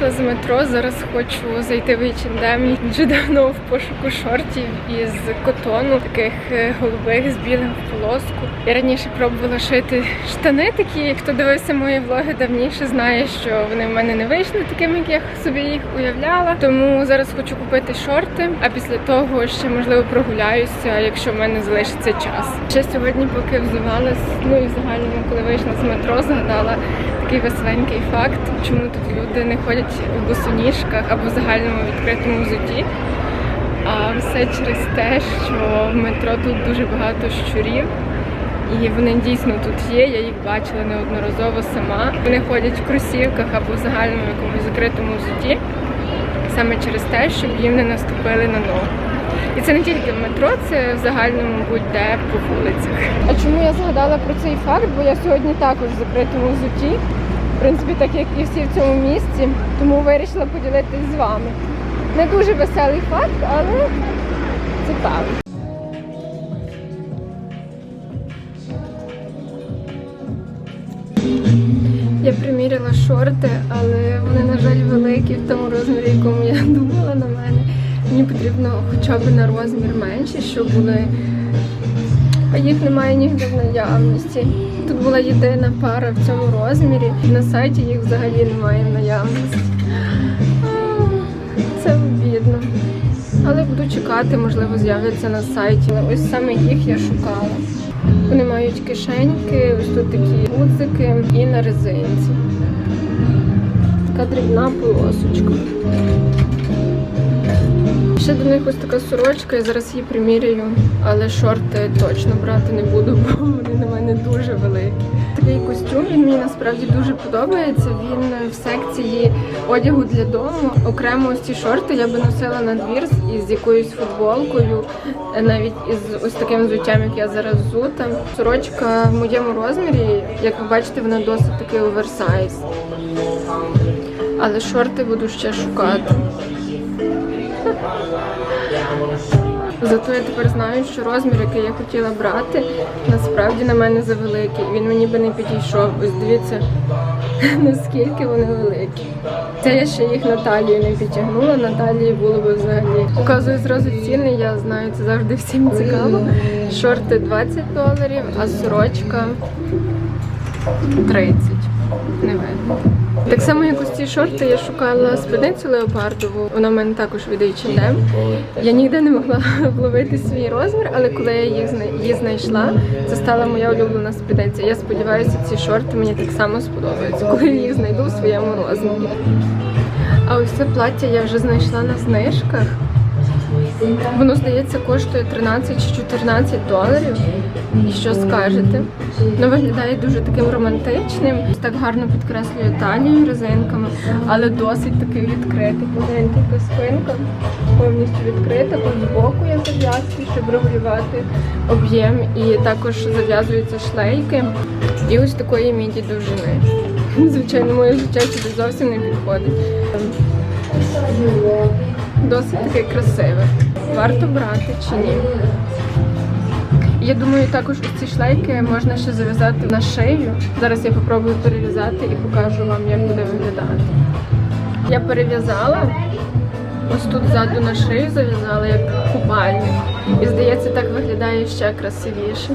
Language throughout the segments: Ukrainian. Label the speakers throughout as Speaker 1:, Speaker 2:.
Speaker 1: Вийшла з метро, зараз хочу зайти в H&M. Дуже давно в пошуку шортів із котону, таких е, голубих з білим полоску. Я раніше пробувала шити штани такі. Хто дивився мої влоги давніше, знає, що вони в мене не вийшли такими, як я собі їх уявляла. Тому зараз хочу купити шорти, а після того ще можливо прогуляюся, якщо в мене залишиться час. Ще сьогодні, поки взувалась, ну і в коли вийшла з метро, згадала такий веселенький факт, чому тут люди не ходять у босоніжках або в загальному відкритому взутті. А все через те, що в метро тут дуже багато щурів. І вони дійсно тут є, я їх бачила неодноразово сама. Вони ходять в кросівках або в загальному якомусь закритому взутті, саме через те, щоб їм не наступили на ногу. І це не тільки в метро, це в загальному будь-де по вулицях. А чому я згадала про цей факт? Бо я сьогодні також в закритому взутті, в принципі, так як і всі в цьому місці, тому вирішила поділитись з вами. Не дуже веселий факт, але це так. Я приміряла шорти, але вони, на жаль, великі в тому розмірі, якому я думала на мене. Мені потрібно хоча б на розмір менші, щоб були. А їх немає ніде в наявності. Тут була єдина пара в цьому розмірі. На сайті їх взагалі немає наявності. Це обідно. Але буду чекати, можливо, з'являться на сайті. Але ось саме їх я шукала. Вони мають кишеньки, ось тут такі гудзики і на резинці. Така дрібна полосочка. Ще до них ось така сорочка, я зараз її приміряю, але шорти точно брати не буду, бо вони на мене дуже великі. Такий костюм він мені насправді дуже подобається. Він в секції одягу для дому. Окремо ось ці шорти я би носила на двір із якоюсь футболкою, е, навіть із ось таким взуттям, як я зараз взута. Сорочка в моєму розмірі, як ви бачите, вона досить такий оверсайз. Але шорти буду ще шукати. Зато я тепер знаю, що розмір, який я хотіла брати, насправді на мене завеликий. Він мені би не підійшов. Ось дивіться, наскільки вони великі. Це я ще їх на талію не підтягнула, на талії було б взагалі. Показую зразу ціни, я знаю, це завжди всім цікаво. Шорти 20 доларів, а сорочка 30. Не видно. Так само, як ось ці шорти, я шукала спідницю леопардову. Вона в мене також від H&M. Я ніде не могла вловити свій розмір, але коли я їх її знайшла, це стала моя улюблена спідниця. Я сподіваюся, ці шорти мені так само сподобаються, коли я їх знайду в своєму розмірі. А ось це плаття я вже знайшла на знижках. Воно, здається, коштує 13 чи 14 доларів. Що скажете? Воно виглядає дуже таким романтичним, так гарно підкреслює талію резинками, але досить такий відкритий. Яка спинка повністю відкрита, тут збоку є зав'язки, щоб регулювати об'єм, і також зав'язуються шлейки. І ось такої міді довжини. Звичайно, моє життя сюди зовсім не підходить. Досить таке красиве. Варто брати чи ні? Я думаю, також ці шлейки можна ще зав'язати на шию. Зараз я попробую перев'язати і покажу вам, як буде виглядати. Я перев'язала, ось тут ззаду на шию зав'язала як купальник. І здається, так виглядає ще красивіше.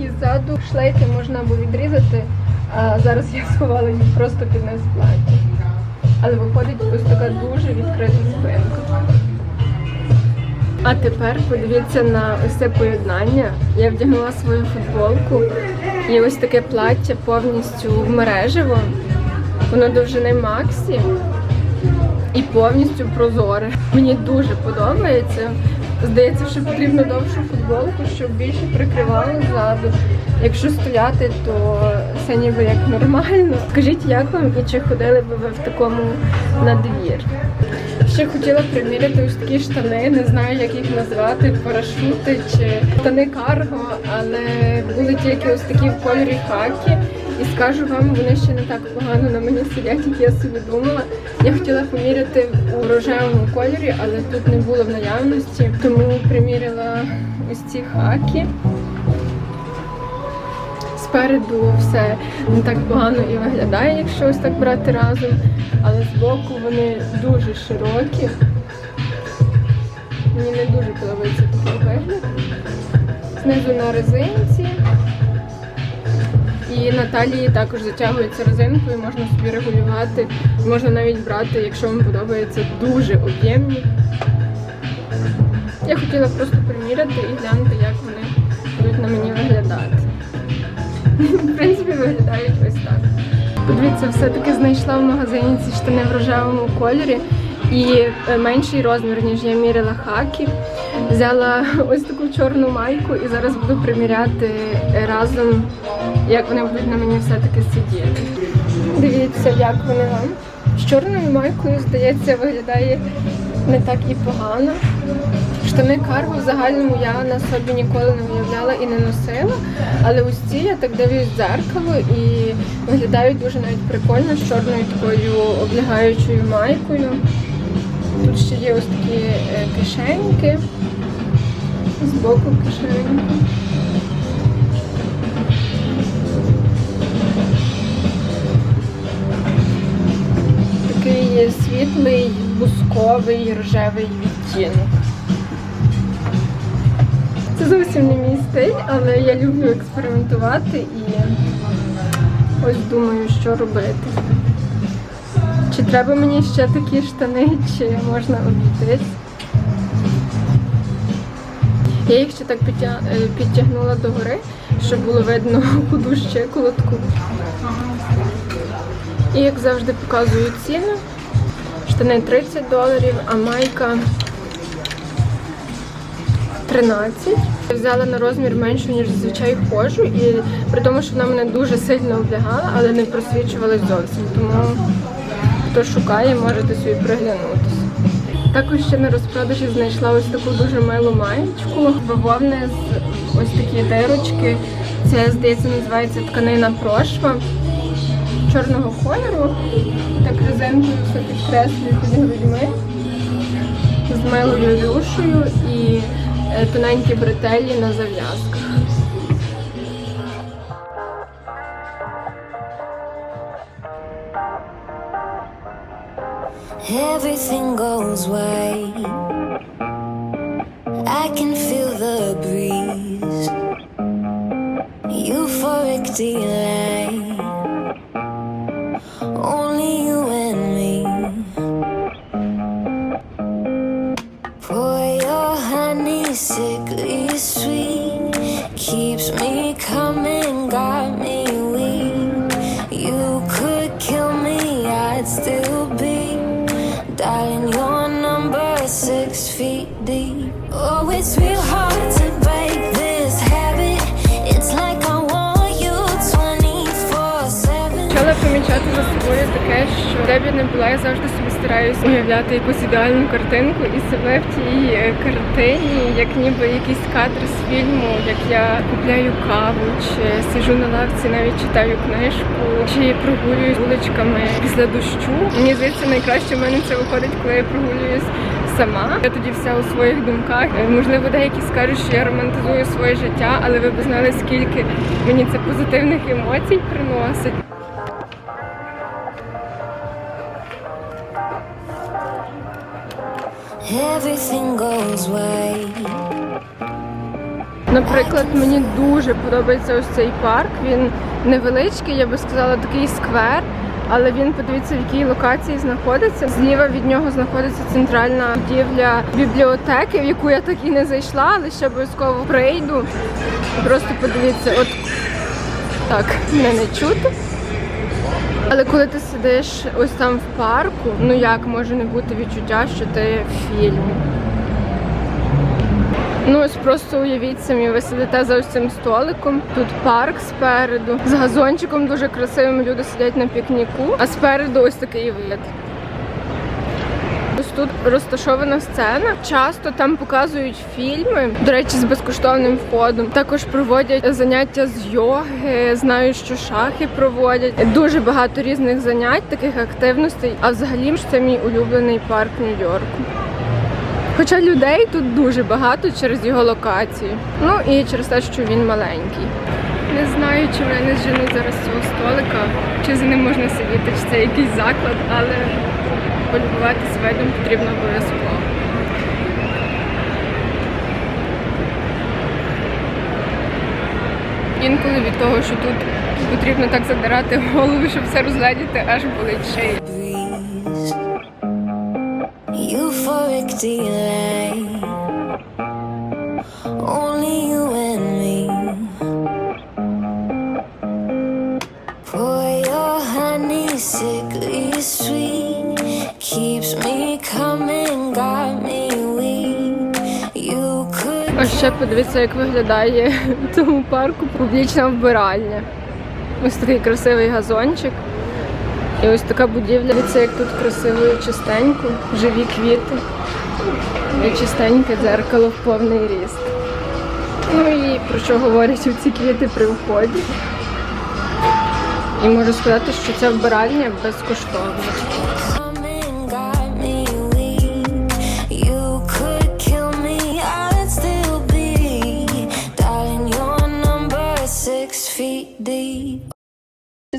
Speaker 1: І ззаду шлейки можна або відрізати, а зараз я сховала їх просто під низ плаття. Але виходить ось така дуже відкрита спинка. А тепер подивіться на це поєднання. Я вдягнула свою футболку і ось таке плаття повністю в мережево. Воно довжини Максі і повністю прозоре. Мені дуже подобається. Здається, що потрібно довшу футболку, щоб більше прикривало ззаду. Якщо стояти, то це ніби як нормально. Скажіть, як вам і чи ходили би ви в такому на двір? Ще хотіла приміряти ось такі штани, не знаю, як їх назвати, парашути чи штани карго, але були тільки ось такі в кольорі хакі. І скажу вам, вони ще не так погано на мені сидять, як я собі думала. Я хотіла поміряти у рожевому кольорі, але тут не було в наявності, тому приміряла ось ці хаки. Спереду все не так погано і виглядає, якщо ось так брати разом, але збоку вони дуже широкі. Мені не дуже подобається такий вигляд. Знизу на резинці. І на талії також затягується резинкою, можна собі регулювати. Можна навіть брати, якщо вам подобається, дуже об'ємні. Я хотіла просто приміряти і глянути, як вони будуть на мені виглядати. В принципі, виглядають ось так. Подивіться, все-таки знайшла в магазині ці штани в рожевому кольорі і е, менший розмір, ніж я міряла хакі. Взяла ось таку чорну майку і зараз буду приміряти разом, як вони будуть на мені все-таки сидіти. Дивіться, як вони вам. З чорною майкою, здається, виглядає не так і погано. Штани карго в загальному я на собі ніколи не уявляла і не носила. Але ось ці я так дивлюсь в дзеркало і виглядають дуже навіть прикольно з чорною такою облягаючою майкою. Тут ще є ось такі е, кишеньки. Збоку кишеньки. Такий світлий, бусковий, рожевий відтінок. Це зовсім не мій стиль, але я люблю експериментувати і ось думаю, що робити. Чи треба мені ще такі штани, чи можна обійтись? Я їх ще так е, підтягнула догори, щоб було видно худу щиколотку. І як завжди показую ціну. Штани 30 доларів, а майка 13. Я взяла на розмір меншу, ніж зазвичай ходжу, і при тому, що вона мене дуже сильно облягала, але не просвічувалась зовсім. Тому хто шукає, можете собі приглянутися. Також ще на розпродажі знайшла ось таку дуже милу маєчку. Бавовни з ось такі дирочки. Це, здається, називається тканина прошва чорного кольору. Так резинкою все підкреслює під грудьми. З милою рюшею і е, тоненькі бретелі на зав'язках.
Speaker 2: Everything goes white. I can feel the breeze. Euphoric delight. You could kill me, I'd still be. Darling, your number is six feet deep. Oh, it's real hard to break this habit. It's like I want you 24 7.
Speaker 1: Почала помічати за собою таке, що де б я не була, я завжди собі стараюся уявляти якусь ідеальну картинку і себе в тій е, картині, як ніби якийсь кадр з фільму, як я купляю каву, чи сижу на лавці, навіть читаю книжку, чи прогулююсь вуличками після дощу. Мені здається, найкраще в мене це виходить, коли я прогулююсь сама. Я тоді вся у своїх думках. Е, Можливо, деякі скажуть, що я романтизую своє життя, але ви б знали, скільки мені це позитивних емоцій приносить.
Speaker 2: Everything goes white.
Speaker 1: Наприклад, мені дуже подобається ось цей парк. Він невеличкий, я би сказала, такий сквер. Але він подивіться, в якій локації знаходиться. Зліва від нього знаходиться центральна будівля бібліотеки, в яку я так і не зайшла, але ще обов'язково прийду. Просто подивіться, от так, мене не чути. Але коли ти сидиш ось там в парку, ну як може не бути відчуття, що ти в фільмі? Ну ось просто уявіть самі, ви сидите за ось цим столиком. Тут парк спереду, з газончиком дуже красивим. Люди сидять на пікніку, а спереду ось такий вид. Тут розташована сцена. Часто там показують фільми, до речі, з безкоштовним входом. Також проводять заняття з йоги. Знаю, що шахи проводять. Дуже багато різних занять, таких активностей. А взагалі ж це мій улюблений парк Нью-Йорку. Хоча людей тут дуже багато через його локацію. Ну і через те, що він маленький. Не знаю, чи мене не зженуть зараз цього столика, чи за ним можна сидіти, чи це якийсь заклад, але полюбуватися видом потрібно обов'язково. Інколи від того, що тут потрібно так задирати голову, щоб все розглядіти, аж болить
Speaker 2: delight.
Speaker 1: Ще подивіться, як виглядає в цьому парку публічна вбиральня. Ось такий красивий газончик. І ось така будівля. Дивіться, як тут красиво і чистенько, живі квіти. І чистеньке дзеркало в повний ріст. Ну і про що говорять ці квіти при вході. І можу сказати, що ця вбиральня безкоштовна.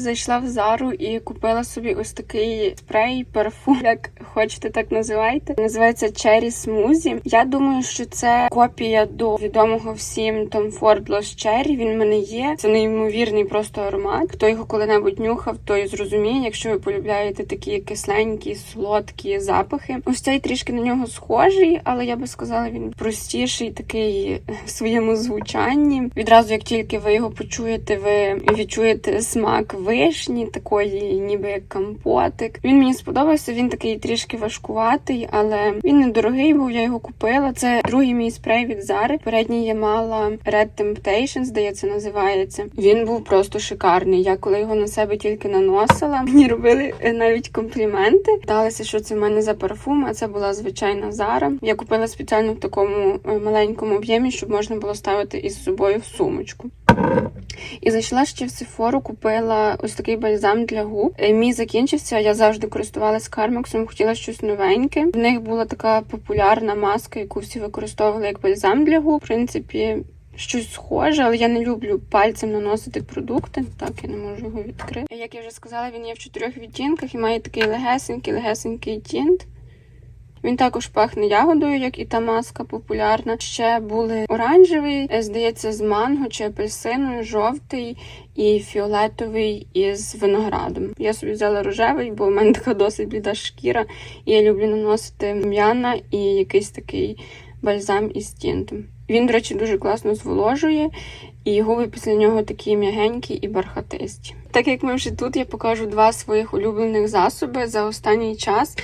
Speaker 3: Зайшла в Зару і купила собі ось такий спрей, парфум, як хочете, так називайте. Називається Cherry Smoothie. Я думаю, що це копія до відомого всім Tom Ford Lost Cherry. Він в мене є. Це неймовірний просто аромат. Хто його коли-небудь нюхав, той зрозуміє, якщо ви полюбляєте такі кисленькі, солодкі запахи. Ось цей трішки на нього схожий, але я би сказала, він простіший, такий в своєму звучанні. Відразу, як тільки ви його почуєте, ви відчуєте смак вишні, такої, ніби як компотик. Він мені сподобався. Він такий трішки важкуватий, але він недорогий був. Я його купила. Це другий мій спрей від Зари. Передній я мала Red Temptation, здається, називається. Він був просто шикарний. Я коли його на себе тільки наносила, мені робили е, навіть компліменти. Далося, що це в мене за парфум, а це була звичайна Зара. Я купила спеціально в такому е, маленькому об'ємі, щоб можна було ставити із собою в сумочку. І зайшла ще в Сефору, купила ось такий бальзам для губ. Е, Мій закінчився. Я завжди користувалась Кармаксом, хотіла щось новеньке. В них була така популярна маска, яку всі використовували як бальзам для губ. В принципі. Щось схоже, але я не люблю пальцем наносити продукти. Так, я не можу його відкрити. Як я вже сказала, він є в чотирьох відтінках і має такий легесенький, легесенький тінт. Він також пахне ягодою, як і та маска популярна. Ще були оранжевий, е, здається, з манго чи апельсиною, жовтий і фіолетовий із виноградом. Я собі взяла рожевий, бо в мене така досить бліда шкіра, і я люблю наносити м'яна і якийсь такий бальзам із тінтом. Він, до речі, дуже класно зволожує, і губи після нього такі м'ягенькі і бархатисті. Так як ми вже тут, я покажу два своїх улюблених засоби за останній час.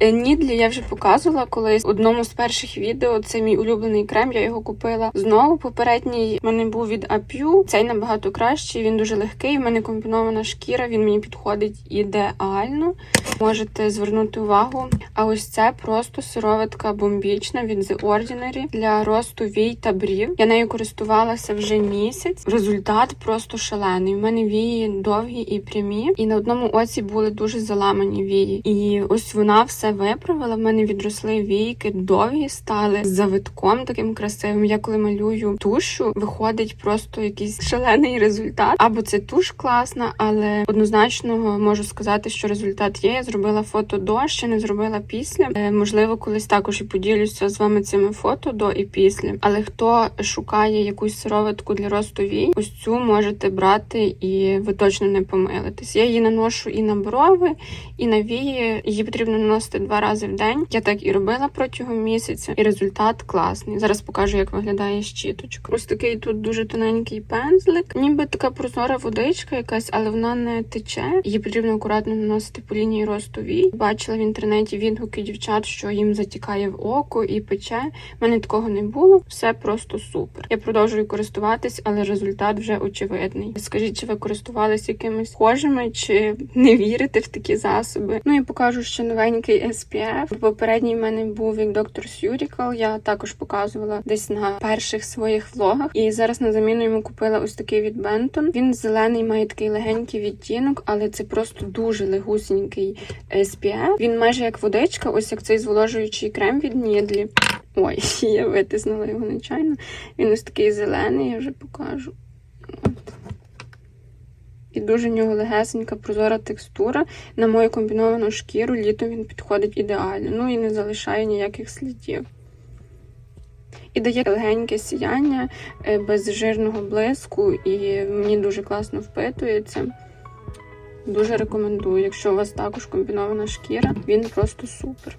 Speaker 3: Е, Нідлі я вже показувала колись в одному з перших відео. Це мій улюблений крем. Я його купила знову. Попередній в мене був від Ап'ю. Цей набагато кращий. Він дуже легкий. В мене комбінована шкіра. Він мені підходить ідеально. Можете звернути увагу. А ось це просто сироватка бомбічна від The Ordinary для росту вій та брів. Я нею користувалася вже місяць. Результат просто шалений. У мене вії довгі і прямі, і на одному оці були дуже заламані вії. І ось вона все виправила. В мене відросли війки, довгі стали з завитком таким красивим. Я коли малюю тушу, виходить просто якийсь шалений результат. Або це туш класна, але однозначно можу сказати, що результат є. Я зробила фото до, ще не зробила після. Е, можливо, колись також і поділюся з вами цими фото до і після. Але хто шукає якусь сироватку для росту вій, ось цю можете брати, і ви точно не помилитесь. Я її наношу і на брови, і на вії. Її потрібно наносити два рази в день. Я так і робила протягом місяця, і результат класний. Зараз покажу, як виглядає щіточка. Ось такий тут дуже тоненький пензлик, ніби така прозора водичка якась, але вона не тече. Її потрібно акуратно наносити по лінії росту. Бачила в інтернеті відгуки дівчат, що їм затікає в око і пече. У мене такого не було. Все просто супер. Я продовжую користуватись, але результат вже очевидний. Скажіть, чи ви користувалися якимись схожими, чи не вірите в такі засоби? Ну і покажу ще новенький SPF. Попередній в мене був як доктор Surgical. Я також показувала десь на перших своїх влогах. І зараз на заміну йому купила ось такий від Benton. Він зелений, має такий легенький відтінок, але це просто дуже легусінький SPF. Він майже як водичка, ось як цей зволожуючий крем від Нідлі. Ой, я витиснула його нечайно. Він ось такий зелений, я вже покажу. І дуже в нього легесенька, прозора текстура. На мою комбіновану шкіру літом він підходить ідеально. Ну і не залишає ніяких слідів. І дає легеньке сіяння е, без жирного блиску, і мені дуже класно впитується. Дуже рекомендую. Якщо у вас також комбінована шкіра, він просто супер.